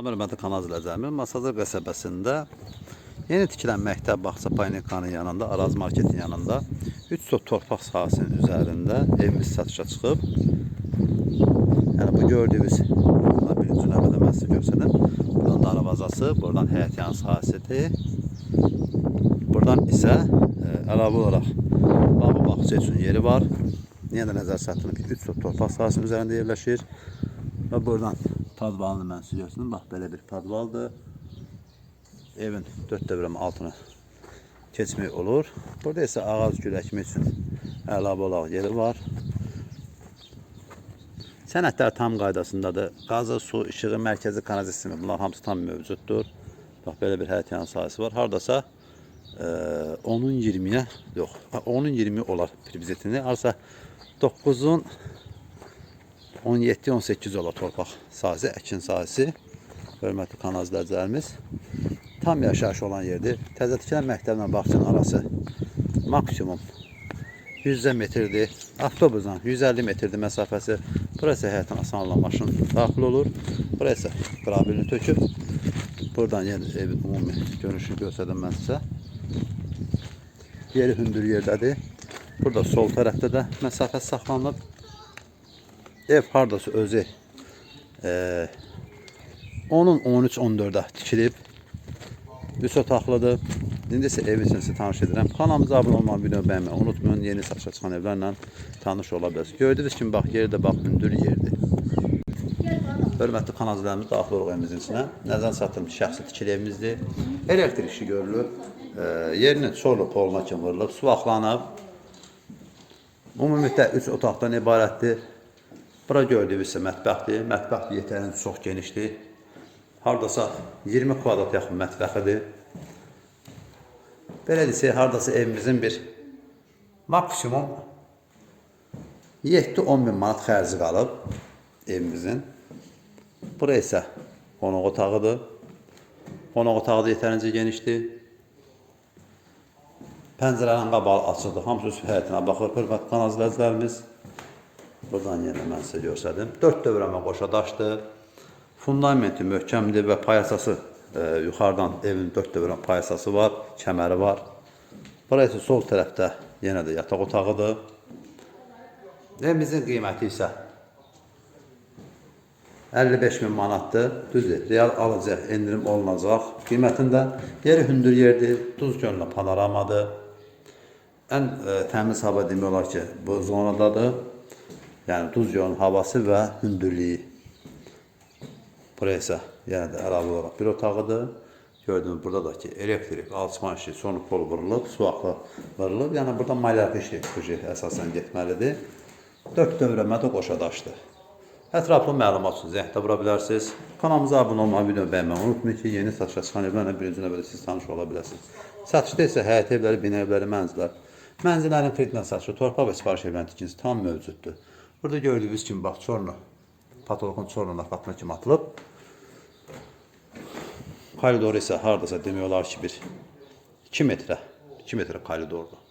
Amir Hörmətli kanal izləyicilərimiz Masazır qəsəbəsində yeni tikilən məktəb bağça paynikanın yanında, Araz marketin yanında 3 sot torpaq sahəsinin üzərində evimiz satışa çıxıb. Yəni bu gördüyünüz birinci növbədə mən sizə göstərdim. Buradan darvazası, buradan həyətyan sahəsidir. Buradan isə e, əlavə olaraq bağ və bağça üçün yeri var. Yenə də nəzər çatdırın ki, 3 sot torpaq sahəsinin üzərində yerləşir. Və buradan padvalını mən göstərim. Bax belə bir padvaldır. Evin dörd dövrəm altına keçmək olur. Burada isə ağac gül əkmək üçün əlavə olaraq yeri var. Sənədlər tam qaydasındadır. Qazı, su, işığı, mərkəzi kanalizasiya sistemi bunlar hamısı tam mövcuddur. Bax belə bir həyətyan sahəsi var. Hardasa e, 10-un 20-yə, yox, 10-un 20 olar privizetini. Arsa 9-un 17-18 olar torpaq sahəsi, əkin sahəsi. Hörmətli kanal izləyicilərimiz. Tam yaşayış olan yerdir. Təzə tikilən məktəblə bağçanın arası maksimum 100 metrdir. Avtobusla 150 metrdir məsafəsi. Burası həyatın asanla maşın daxil olur. Burası qrabilini töküb. Buradan yenə evin ümumi görünüşünü göstərdim mən sizə. Yeri hündür yerdədir. Burada sol tərəfdə də məsafə saxlanılıb. Ev hardasa özü e, onun 13-14'ə tikilib. Üç otaqlıdır. İndi isə üçün sizə tanış edirəm. Kanalımıza abunə olmağı, video bəyənməyi unutmayın. Yeni satışa çıxan evlərlə tanış ola bilərsiniz. Gördüyünüz kimi bax yerdə bax hündür yerdir. Hörmətli kanalcılarımız daxil oluq evimizin içinə. Nəzər satılmış şəxsi tikili evimizdir. Elektrik işi görülür. E, yerinin çorlu poluna kimi vurulub, su axlanıb. Ümumilikdə 3 otaqdan ibarətdir. Bura gördüyünüz isə mətbəxdir. Mətbəx yetərincə çox genişdir. Hardasa 20 kvadrat yaxın mətbəxidir. Belə desək, hardasa evimizin bir maksimum 7-10 min manat xərci qalıb evimizin. Bura isə qonaq otağıdır. Qonaq otağı da yetərincə genişdir. Pəncərənin qabağı açıqdır. Hamısı öz həyətinə baxır. Hörmətli kanal izləyicilərimiz. Buradan yenə mən sizə göstərdim. 4 dövrəmə qoşa. Fundamenti möhkəmdir və payasası e, yuxarıdan evin 4 dövrəm payasası var, kəməri var. Burası sol tərəfdə yenə də yataq otağıdır. Evimizin qiyməti isə 55 min manatdır. Düzdür, real alacaq, endirim olunacaq. Qiymətində yeri hündür yerdir, Duz gölünə panoramadır. Ən e, təmiz hava demək olar ki, bu zonadadır. Yəni Duz gölünün havası və hündürlüyü. Buraya isə yenə də əlavə olaraq bir otağıdır. Gördüyünüz burada da ki, elektrik, alçman işi, sonu pol vurulub, su axı vurulub. Yəni burada malyarka işi buji əsasən getməlidir. 4 dövrəmə də qoşa daşdır. Ətraflı məlumat üçün zəhdə vura bilərsiniz. Kanalımıza abunə olmağı, video bəyənməyi unutmayın ki, yeni satışa çıxan evlərlə birinci növbədə siz tanış ola biləsiniz. Satışda isə həyət evləri, bina evləri, mənzillər, mənzillərin xidmət satışı, torpaq və sifariş evlərinin tikintisi tam mövcuddur. Burada gördüyünüz kimi bax çorlu, patoloqun çorluna qatma kimi atılıb. Koridoru isə hardasa demək olar ki, bir 2 metrə, 2 metrə koridordur.